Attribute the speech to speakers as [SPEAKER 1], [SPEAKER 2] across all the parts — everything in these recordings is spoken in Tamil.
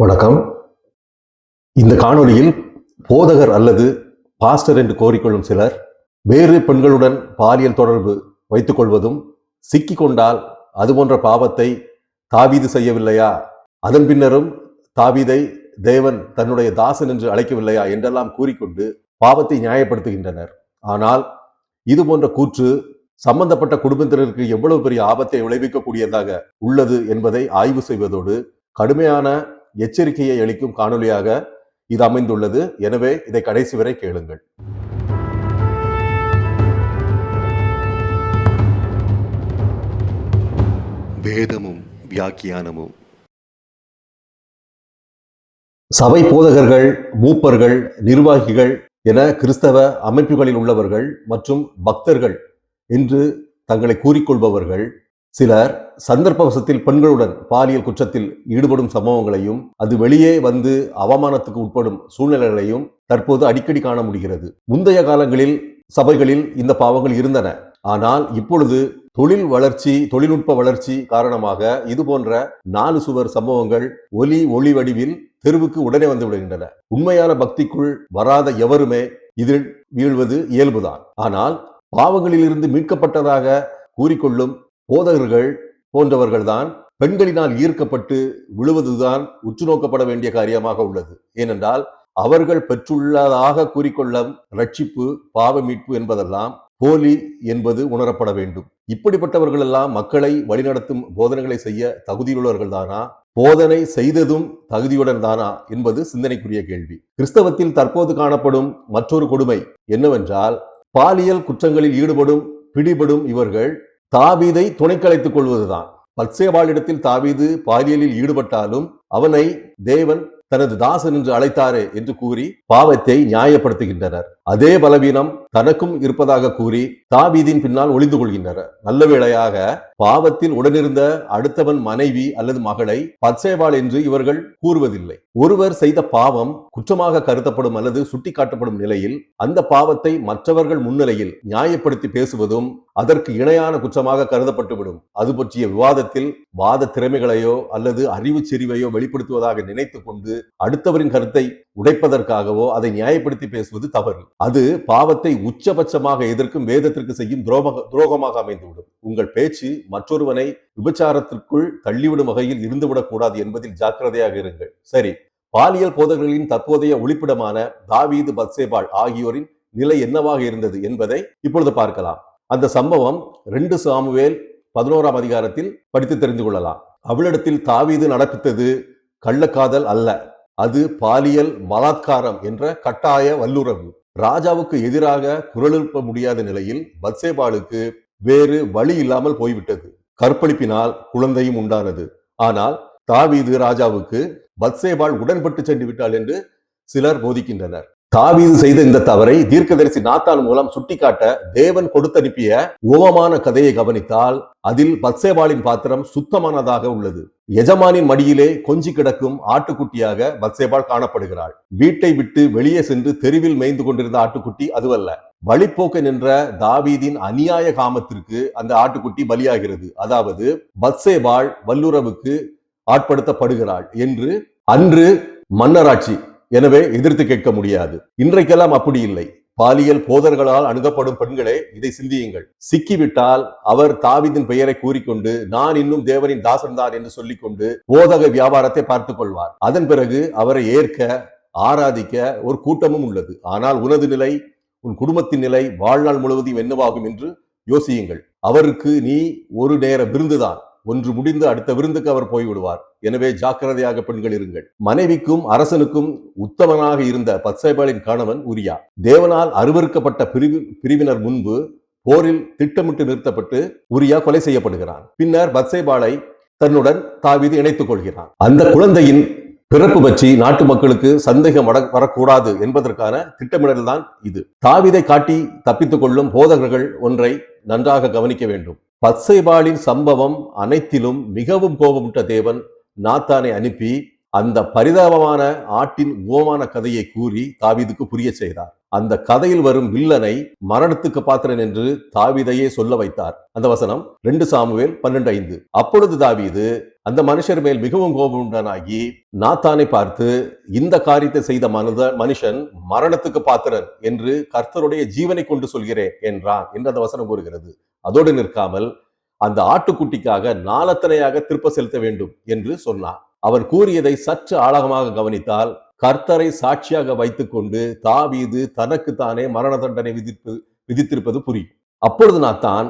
[SPEAKER 1] வணக்கம். இந்த காணொளியில் போதகர் அல்லது பாஸ்டர் என்று கோரிக்கொள்ளும் சிலர் வேறு பெண்களுடன் பாலியல் தொடர்பு வைத்துக் கொள்வதும் சிக்கிக்கொண்டால் அது போன்ற பாவத்தை தாவீது செய்யவில்லையா? அதன் பின்னரும் தாவீதை தேவன் தன்னுடைய தாசன் என்று அழைக்கவில்லையா என்றெல்லாம் கூறிக்கொண்டு பாவத்தை நியாயப்படுத்துகின்றனர். ஆனால் இது போன்ற கூற்று சம்பந்தப்பட்ட குடும்பத்தினருக்கு எவ்வளவு பெரிய ஆபத்தை விளைவிக்கக்கூடியதாக உள்ளது என்பதை ஆய்வு செய்வதோடு கடுமையான எச்சரிக்கையை அளிக்கும் காணொளியாக இது அமைந்துள்ளது. எனவே இதை கடைசி வரை கேளுங்கள்.
[SPEAKER 2] வேதமும் வியாக்கியானமும்.
[SPEAKER 1] சபை போதகர்கள் மூப்பர்கள் நிர்வாகிகள் என கிறிஸ்தவ அமைப்புகளில் உள்ளவர்கள் மற்றும் பக்தர்கள் என்று தங்களை கூறிக்கொள்பவர்கள் சிலர் சந்தர்ப்பவசத்தில் பெண்களுடன் பாலியல் குற்றத்தில் ஈடுபடும் சம்பவங்களையும் அது வெளியே வந்து அவமானத்துக்கு உட்படும் சூழ்நிலைகளையும் தற்போது அடிக்கடி காண முடிகிறது. முந்தைய காலங்களில் சபைகளில் இந்த பாவங்கள் இருந்தன. ஆனால் இப்பொழுது தொழில் வளர்ச்சி தொழில்நுட்ப வளர்ச்சி காரணமாக இது போன்ற நாலு சுவர் சம்பவங்கள் ஒலி ஒளி வடிவில் தெருவுக்கு உடனே வந்து விடுகின்றன. உண்மையான பக்திக்குள் வராத எவருமே இதில் வீழ்வது இயல்புதான். ஆனால் பாவங்களிலிருந்து மீட்கப்பட்டதாக கூறிக்கொள்ளும் போதகர்கள் போன்றவர்கள்தான் பெண்களினால் ஈர்க்கப்பட்டு விழுவதுதான் உற்று நோக்கப்பட வேண்டிய காரியமாக உள்ளது. ஏனென்றால் அவர்கள் பெற்றுள்ளதாக கூறிக்கொள்ளும் ரட்சிப்பு பாவ மீட்பு என்பதெல்லாம் போலி என்பது உணரப்பட வேண்டும். இப்படிப்பட்டவர்கள் எல்லாம் மக்களை வழிநடத்தும் போதனைகளை செய்ய தகுதியுள்ளவர்கள் தானா போதனை செய்ததும் தகுதியுடன் தானா என்பது சிந்தனைக்குரிய கேள்வி. கிறிஸ்தவத்தில் தற்போது காணப்படும் மற்றொரு கொடுமை என்னவென்றால் பாலியல் குற்றங்களில் ஈடுபடும் பிடிபடும் இவர்கள் தாவீதை துணைக்கலைத்துக் கொள்வதுதான். பத்சேபாளிடத்தில் தாவீது பாலியலில் ஈடுபட்டாலும் அவனை தேவன் தனது தாசன் என்று அழைத்தாரே என்று கூறி பாவத்தை நியாயப்படுத்துகின்றனர். அதே பலவீனம் தனக்கும் இருப்பதாக கூறி தாவீதின் பின்னால் ஒளிந்து கொள்கின்றனர் நல்ல வேளையாக பாவத்தில் உடனிருந்த அடுத்தவன் மனைவி அல்லது மகளை பத்சேபாள் என்று இவர்கள் கூறுவதில்லை. ஒருவர் செய்த பாவம் குற்றமாக கருதப்படும் அல்லது சுட்டிக்காட்டப்படும் நிலையில் அந்த பாவத்தை மற்றவர்கள் முன்னிலையில் நியாயப்படுத்தி பேசுவதும் அதற்கு இணையான குற்றமாக கருதப்பட்டுவிடும். அது பற்றிய விவாதத்தில் வாத திறமைகளையோ அல்லது அறிவு செறிவையோ வெளிப்படுத்துவதாக நினைத்து கொண்டு அடுத்தவரின் கருத்தை உடைப்பதற்காகவோ அதை நியாயப்படுத்தி பேசுவது தவறு. அது பாவத்தை உச்சபட்சமாக எதிர்க்கும் வேதத்திற்கு செய்யும் துரோக துரோகமாக அமைந்துவிடும். உங்கள் பேச்சு மற்றொருவனை விபச்சாரத்திற்குள் தள்ளிவிடும் வகையில் இருந்துவிடக்கூடாது என்பதில் ஜாக்கிரதையாக இருங்கள். சரி பாலியல் போதகர்களின் தற்போதைய ஒளிப்பிடமான தாவீது பத்சேபால் ஆகியோரின் நிலை என்னவாக இருந்தது என்பதை இப்பொழுது பார்க்கலாம். அந்த சம்பவம் ரெண்டு சாமுவேல் பதினோராம் அதிகாரத்தில் படித்து தெரிந்து கொள்ளலாம். அவளிடத்தில் தாவீது நடப்பித்தது கள்ளக்காதல் அல்ல. அது பாலியல் பலாத்காரம் என்ற கட்டாய வல்லுறவு. ராஜாவுக்கு எதிராக குரல் எழுப்ப முடியாத நிலையில் பத்சேபாளுக்கு வேறு வழி இல்லாமல் போய்விட்டது. கற்பழிப்பினால் குழந்தையும் உண்டானது. ஆனால் தாவீது ராஜாவுக்கு பத்சேபாள் உடன்பட்டு சென்று விட்டாள் என்று சிலர் போதிக்கின்றனர். தாவீது செய்த இந்த தவறை தீர்க்கதரிசி நாத்தால் மூலம் சுட்டிக்காட்ட தேவன் கொடுத்தனுப்பிய உவமான கதையை கவனித்தால் அதில் பத்சேபாளின் பாத்திரம் சுத்தமானதாக உள்ளது. எஜமானின் மடியிலே கொஞ்சி கிடக்கும் ஆட்டுக்குட்டியாக பத்சேபாள் காணப்படுகிறாள். வீட்டை விட்டு வெளியே சென்று தெருவில் மேய்ந்து கொண்டிருந்த ஆட்டுக்குட்டி அதுவல்ல. வழிப்போக்க நின்ற தாவீதின் அநியாய காமத்திற்கு அந்த ஆட்டுக்குட்டி பலியாகிறது. அதாவது பத்சேபாள் வல்லுறவுக்கு ஆட்படுத்தப்படுகிறாள் என்று அன்று மன்னராட்சி எனவே எதிர்த்து கேட்க முடியாது. இன்றைக்கெல்லாம் அப்படி இல்லை. பாலியல் போதர்களால் அணுகப்படும் பெண்களே இதை சிந்தியுங்கள். சிக்கிவிட்டால் அவர் தாவிதின் பெயரை கூறிக்கொண்டு நான் இன்னும் தேவனின் தாசன்தான் என்று சொல்லிக்கொண்டு போதக வியாபாரத்தை பார்த்துக் கொள்வார். அதன் பிறகு அவரை ஏற்க ஆராதிக்க ஒரு கூட்டமும் உள்ளது. ஆனால் உனது நிலை உன் குடும்பத்தின் நிலை வாழ்நாள் முழுவதும் என்னவாகும் என்று யோசியுங்கள். அவருக்கு நீ ஒரு நேர விருந்துதான். ஒன்று முடிந்து அடுத்த விருந்துக்கு அவர் போய்விடுவார். எனவே ஜாக்கிரதையாக பெண்கள் இருங்கள். மனைவிக்கும் அரசனுக்கும் உத்தமனாக இருந்த பத்சேபாலின் கணவன் உரியா. தேவனால் அருவருக்கப்பட்ட பிரிவு பிரிவினர் முன்பு போரில் திட்டமிட்டு நிறுத்தப்பட்டு உரியா கொலை செய்யப்படுகிறான். பின்னர் பத்சேபாலை தன்னுடன் தாவிது இணைத்துக் கொள்கிறான். அந்த குழந்தையின் பிறப்பு பற்றி நாட்டு மக்களுக்கு சந்தேகம் வரக்கூடாது என்பதற்கான திட்டமிடல் தான் இது. தாவிதை காட்டி தப்பித்துக் கொள்ளும் போதகர்கள் ஒன்றை நன்றாக கவனிக்க வேண்டும். பத்சைபாலின் சம்பவம் அனைத்திலும் மிகவும் கோபமுட்ட தேவன் நாத்தானை அனுப்பி அந்த பரிதாபமான ஆட்டின் உவமான கதையை கூறி தாவிதுக்கு புரிய செய்தார். அந்த கதையில் வரும் வில்லனை மரணத்துக்கு பாத்திரன் என்று தாவீதையே சொல்ல வைத்தார். அந்த வசனம் ரெண்டு சாமுவேல் பன்னெண்டு ஐந்து. அப்பொழுது தாவீது அந்த மனுஷர் மேல் மிகவும் கோபமுண்டனாகி நாத்தானை பார்த்து இந்த காரியத்தை செய்த மனித மனுஷன் மரணத்துக்கு பாத்திரன் என்று கர்த்தருடைய ஜீவனை கொண்டு சொல்கிறேன் என்றான் என்று அந்த வசனம் கூறுகிறது. அதோடு நிற்காமல் அந்த ஆட்டுக்குட்டிக்காக நாலத்தனையாக திருப்ப செலுத்த வேண்டும் என்று சொன்னான் அவன் கூறியதை சற்று ஆழமாக கவனித்தால் கர்த்தரை சாட்சியாக வைத்துக்கொண்டு தாவீது தனக்கு தானே மரண தண்டனை விதிப்பு விதித்திருப்பது புரியும். அப்பொழுது நான் தான்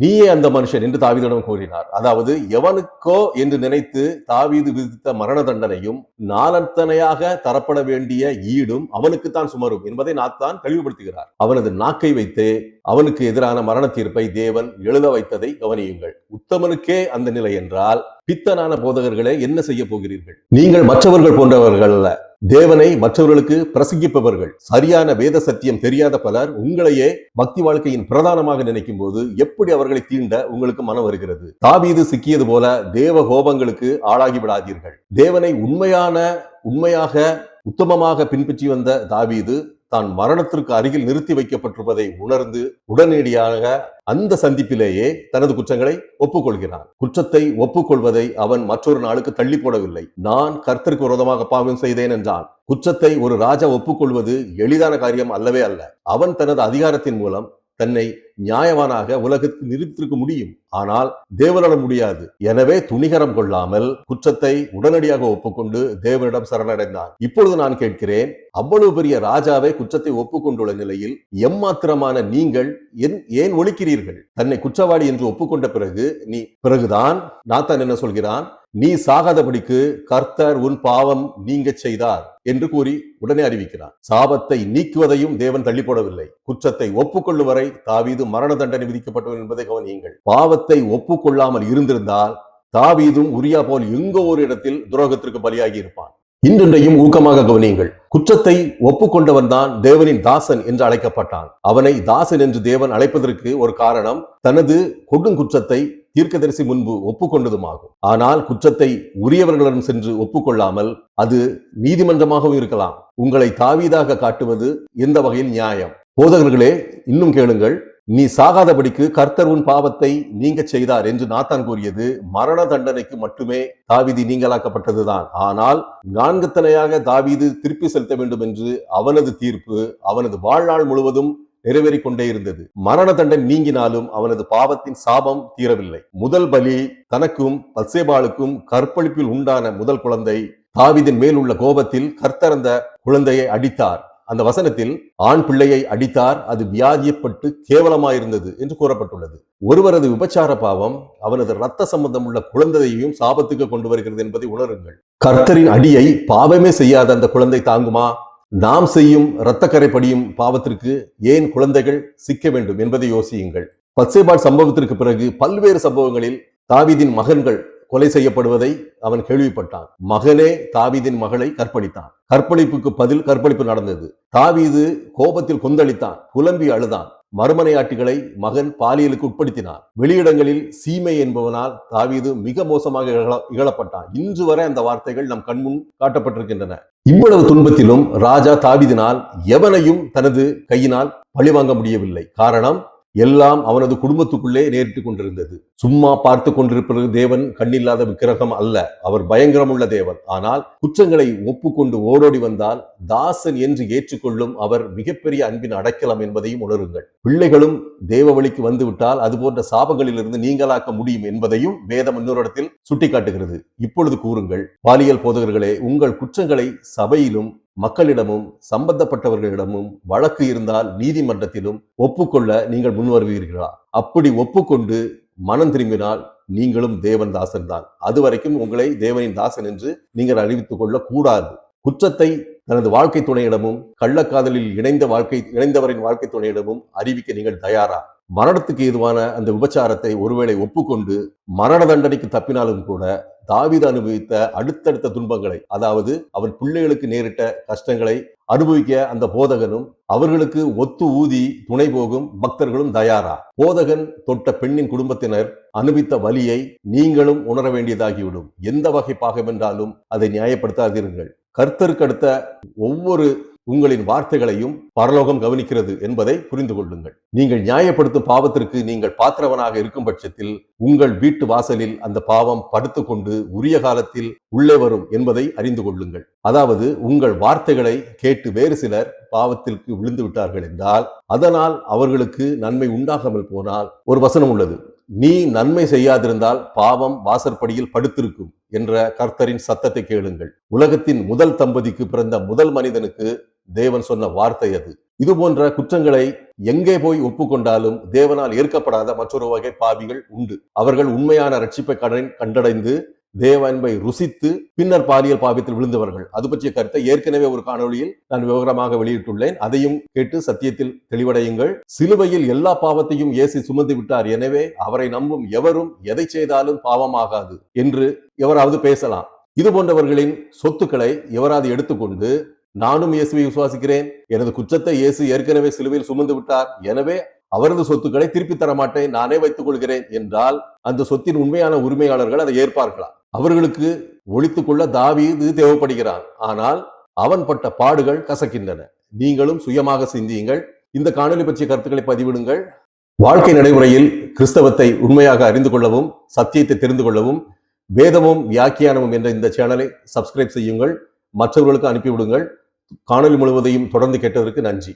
[SPEAKER 1] நீயே அந்த மனுஷன் என்று தாவீதிடம் கூறினார். அதாவது எவனுக்கோ என்று நினைத்து தாவீது விதித்த மரண தண்டனையும் நாலத்தனையாக தரப்பட வேண்டிய ஈடும் அவனுக்குத்தான் சுமரும் என்பதை நாத்தான் தெளிவுபடுத்துகிறார். அவனது நாக்கை வைத்து அவனுக்கு எதிரான மரண தீர்ப்பை தேவன் எழுத வைத்ததை கவனியுங்கள். உத்தமனுக்கே அந்த நிலை என்றால் பித்தனான போதகர்களே என்ன செய்ய போகிறீர்கள்? நீங்கள் மற்றவர்கள் போன்றவர்கள் அல்ல. தேவனை மற்றவர்களுக்கு பிரசங்கிப்பவர்கள். சரியான வேத சத்தியம் தெரியாத பலர் உங்களையே பக்தி வாழ்க்கையின் பிரதானமாக நினைக்கும் போது எப்படி அவர்களை தீண்ட உங்களுக்கு மனம் வருகிறது? தாவீது சிக்கியது போல தேவ கோபங்களுக்கு ஆளாகி விடாதீர்கள். தேவனை உண்மையான உண்மையாக உத்தமமாக பின்பற்றி வந்த தாவீது தான் மரணத்திற்கு அருகில் நிறுத்தி வைக்கப்பட்டிருப்பதை உணர்ந்து உடனடியாக அந்த சந்திப்பிலேயே தனது குற்றங்களை ஒப்புக்கொள்கிறான். குற்றத்தை ஒப்புக்கொள்வதை அவன் மற்றொரு நாளுக்கு தள்ளி போடவில்லை. நான் கர்த்தருக்கு விரோதமாக பாவம் செய்தேன் என்றான். குற்றத்தை ஒரு ராஜா ஒப்புக்கொள்வது எளிதான காரியம் அல்லவே அல்ல. அவன் தனது அதிகாரத்தின் மூலம் தன்னை நியாயவானாக உலகத்தில் நிரூபித்திருக்க முடியும். ஆனால் தேவனிடம் முடியாது. எனவே துணிகரம் கொள்ளாமல் குற்றத்தை உடனடியாக ஒப்புக்கொண்டு தேவனிடம் சரணடைந்தான் இப்பொழுது நான் கேட்கிறேன் அவ்வளவு பெரிய ராஜாவை குற்றத்தை ஒப்புக்கொண்டுள்ள நிலையில் எம்மாத்திரமான நீங்கள் என் ஏன் ஒழிக்கிறீர்கள்? தன்னை குற்றவாளி என்று ஒப்புக்கொண்ட பிறகு நீ பிறகுதான் நாத்தான் என்ன சொல்கிறான்? நீ சாகாதபடிக்கு கர்த்தர் உன் பாவம் நீங்க செய்தார் என்று கூறி உடனே அறிவிக்கிறான் சாபத்தை நீக்குவதையும் தேவன் தள்ளி போடவில்லை குற்றத்தை ஒப்புக்கொள்ளும் வரை தாவீது மரண தண்டனை விதிக்கப்பட்டவன் என்பதை கவனியுங்கள். பாவத்தை ஒப்புக்கொள்ளாமல் இருந்திருந்தால் தாவீதும் உரியா போல் எங்கோ ஒரு இடத்தில் துரோகத்திற்கு பலியாகி இருப்பான். இன்றையும் ஊக்கமாக கவனியுங்கள். குற்றத்தை ஒப்புக்கொண்டவன் தான் தேவனின் தாசன் என்று அழைக்கப்பட்டான். அவனை தாசன் என்று தேவன் அழைப்பதற்கு ஒரு காரணம் தனது கொடுங்குற்றத்தை தீர்க்கதரிசி முன்பு ஒப்புக்கொண்டதுமாகும். ஆனால் குற்றத்தை உரியவர்களிடம் சென்று ஒப்புக்கொள்ளாமல் அது நீதிமன்றமாகவும் இருக்கலாம். உங்களை தாவீதாக காட்டுவது எந்த வகையில் நியாயம்? போதகர்களே இன்னும் கேளுங்கள். நீ சாகாதபடிக்கு கர்த்தர் உன் பாவத்தை நீங்க செய்தார் என்று நாத்தான் கூறியது மரண தண்டனைக்கு மட்டுமே தாவிதி நீங்களாக்கப்பட்டதுதான் ஆனால் நான்குத்தனையாக தாவீது திருப்பி செலுத்த வேண்டும் என்று அவனது தீர்ப்பு அவனது வாழ்நாள் முழுவதும் நிறைவேறிக் கொண்டே இருந்தது. மரண தண்டனை நீங்கினாலும் அவனது பாவத்தின் சாபம் தீரவில்லை. முதல் பலி தனக்கும் பசேபாளுக்கும் கற்பழிப்பில் உண்டான முதல் குழந்தை தாவிதின் மேல் உள்ள கோபத்தில் கர்த்தரந்த குழந்தையை அடித்தார். அந்த வசனத்தில் ஆண் பிள்ளையை அடித்தார் அது வியாதியப்பட்டு கேவலமாயிருந்தது என்று கூறப்பட்டுள்ளது. ஒருவரது விபச்சார பாவம் அவனது இரத்த சம்பந்தம் உள்ள குழந்தையையும் சாபத்துக்கு கொண்டு வருகிறது என்பதை உணருங்கள். கர்த்தரின் அடியை பாவமே செய்யாத அந்த குழந்தை தாங்குமா? நாம் செய்யும் இரத்தக்கரை படியும் பாவத்திற்கு ஏன் குழந்தைகள் சிக்க வேண்டும் என்பதை யோசியுங்கள். பத்சேபாட் சம்பவத்திற்கு பிறகு பல்வேறு சம்பவங்களில் தாவிதின் மகன்கள் கொலை செய்யப்படுவதை அவன் கேள்விப்பட்டான். மகனே தாவீதின் மகளை கற்பழித்தான். கற்பழிப்புக்கு பதில் கற்பழிப்பு நடந்தது. தாவீது கோபத்தில் கொந்தளித்தான் புலம்பி அழுதான். மறுமனையாட்டிகளை மகன் பாலியலுக்கு உட்படுத்தினான். வெளியிடங்களில் சீமை என்பவனால் தாவீது மிக மோசமாக இகழப்பட்டான். இன்று வரை அந்த வார்த்தைகள் நம் கண்முன் காட்டப்பட்டிருக்கின்றன. இவ்வளவு துன்பத்திலும் ராஜா தாவீதினால் எவனையும் தனது கையினால் பழிவாங்க முடியவில்லை. காரணம் எல்லாம் அவனது குடும்பத்துக்குள்ளே நேரிட்டுக் கொண்டிருந்தது. சும்மா பார்த்து கொண்டிருப்பது தேவன் கண்ணில்லாத விக்கிரகம் அல்ல. அவர் பயங்கரமுள்ள தேவன். ஆனால் குற்றங்களை ஒப்புக்கொண்டு ஓடோடி வந்தால் தாசன் என்று ஏற்றுக்கொள்ளும் அவர் மிகப்பெரிய அன்பின் அடைக்கலம் என்பதையும் உணருங்கள். பிள்ளைகளும் தேவ வழிக்கு வந்துவிட்டால் அது போன்ற சாபங்களிலிருந்து நீங்களாக்க முடியும் என்பதையும் வேதம் இன்னொரு இடத்தில் சுட்டிக்காட்டுகிறது. இப்பொழுது கூறுங்கள். பாலியல் போதகர்களே உங்கள் குற்றங்களை சபையிலும் மக்களிடமும் சம்பந்தப்பட்டவர்களிடமும் வழக்கு இருந்தால் நீதிமன்றத்திலும் ஒப்புக்கொள்ள நீங்கள் முன்வருவீர்களா? அப்படி ஒப்புக்கொண்டு மனம் திரும்பினால் நீங்களும் தேவன் தாசன் தான். அது வரைக்கும் உங்களை தேவனின் தாசன் என்று நீங்கள் அறிவித்துக் கொள்ள கூடாது குற்றத்தை தனது வாழ்க்கை துணையிடமும் கள்ளக்காதலில் இணைந்த வாழ்க்கை இணைந்தவரின் வாழ்க்கை துணையிடமும் அறிவிக்க நீங்கள் தயாரா? மரணத்துக்கு ஏதுவான அந்த விபச்சாரத்தை ஒருவேளை ஒப்புக்கொண்டு மரண தண்டனைக்கு தப்பினாலும் கூட தாவித அனுபவித்த அடுத்தடுத்த துன்பங்களை அதாவது அவன் பிள்ளைகளுக்கு நேரிட்ட கஷ்டங்களை அனுபவிக்க அந்த போதகனும் அவர்களுக்கு ஒத்து ஊதி துணை போகும் பக்தர்களும் தயாரா? போதகன் தொட்ட பெண்ணின் குடும்பத்தினர் அனுபவித்த வலியை நீங்களும் உணர வேண்டியதாகிவிடும். எந்த வகை பாகம் என்றாலும் அதை நியாயப்படுத்தாதீர்கள். கர்த்தருக்கு அடுத்த ஒவ்வொரு உங்களின் வார்த்தைகளையும் பரலோகம் கவனிக்கிறது என்பதை புரிந்து கொள்ளுங்கள். நீங்கள் நியாயப்படுத்தும் பாவத்திற்கு நீங்கள் பாத்திரவனாக இருக்கும் பட்சத்தில் உங்கள் வீட்டு வாசலில் அந்த பாவம் படுத்துக்கொண்டு உரிய காலத்தில் உள்ளே வரும் என்பதை அறிந்து கொள்ளுங்கள். அதாவது உங்கள் வார்த்தைகளை கேட்டு வேறு சிலர் பாவத்திற்கு விழுந்து விட்டார்கள் என்றால் அதனால் அவர்களுக்கு நன்மை உண்டாகாமல் போனால் ஒரு வசனம் உள்ளது. நீ நன்மை செய்யாதிருந்தால் பாவம் வாசற்படியில் படுத்திருக்கும் என்ற கர்த்தரின் சத்தத்தை கேளுங்கள். உலகத்தின் முதல் தம்பதிக்கு பிறந்த முதல் மனிதனுக்கு தேவன் சொன்ன வார்த்தை அது. இது போன்ற குற்றங்களை எங்கே போய் ஒப்புக்கொண்டாலும் தேவனால் ஏற்கப்படாத மற்றொரு வகை பாவிகள் உண்டு. அவர்கள் உண்மையான ரட்சிப்பை கடன் கண்டடைந்து தேவ அன்பை ருசித்து பின்னர் பாலியல் பாவத்தில் விழுந்தவர்கள். அது பற்றிய கருத்தை ஏற்கனவே ஒரு காணொளியில் நான் விவரமாக வெளியிட்டுள்ளேன். அதையும் கேட்டு சத்தியத்தில் தெளிவடையுங்கள். சிலுவையில் எல்லா பாவத்தையும் ஏசி சுமந்து விட்டார். எனவே அவரை நம்பும் எவரும் எதை செய்தாலும் பாவமாகாது என்று எவராவது பேசலாம். இது போன்றவர்களின் சொத்துக்களை எவராது எடுத்துக்கொண்டு நானும் இயேசுவை விசுவாசிக்கிறேன். எனது குற்றத்தை இயேசு ஏற்கனவே சிலுவையில் சுமந்து விட்டார். எனவே அவரது சொத்துக்களை திருப்பி தர மாட்டேன் நானே வைத்துக் கொள்கிறேன் என்றால் அந்த சொத்தின் உண்மையான உரிமையாளர்கள் அதை ஏற்பார்களா? அவர்களுக்கு ஒழித்துக் கொள்ள தாவீது தேவைப்படுகிறான். ஆனால் அவன் பட்ட பாடுகள் கசக்கின்றன. நீங்களும் சுயமாக சிந்தியுங்கள். இந்த காணொலி பற்றிய கருத்துக்களை பதிவிடுங்கள். வாழ்க்கை நடைமுறையில் கிறிஸ்தவத்தை உண்மையாக அறிந்து கொள்ளவும் சத்தியத்தை தெரிந்து கொள்ளவும் வேதமும் வியாக்கியானமும் என்ற இந்த சேனலை சப்ஸ்கிரைப் செய்யுங்கள். மற்றவர்களுக்கு அனுப்பிவிடுங்கள். காணொலி முழுவதையும் தொடர்ந்து கேட்டதற்கு நன்றி.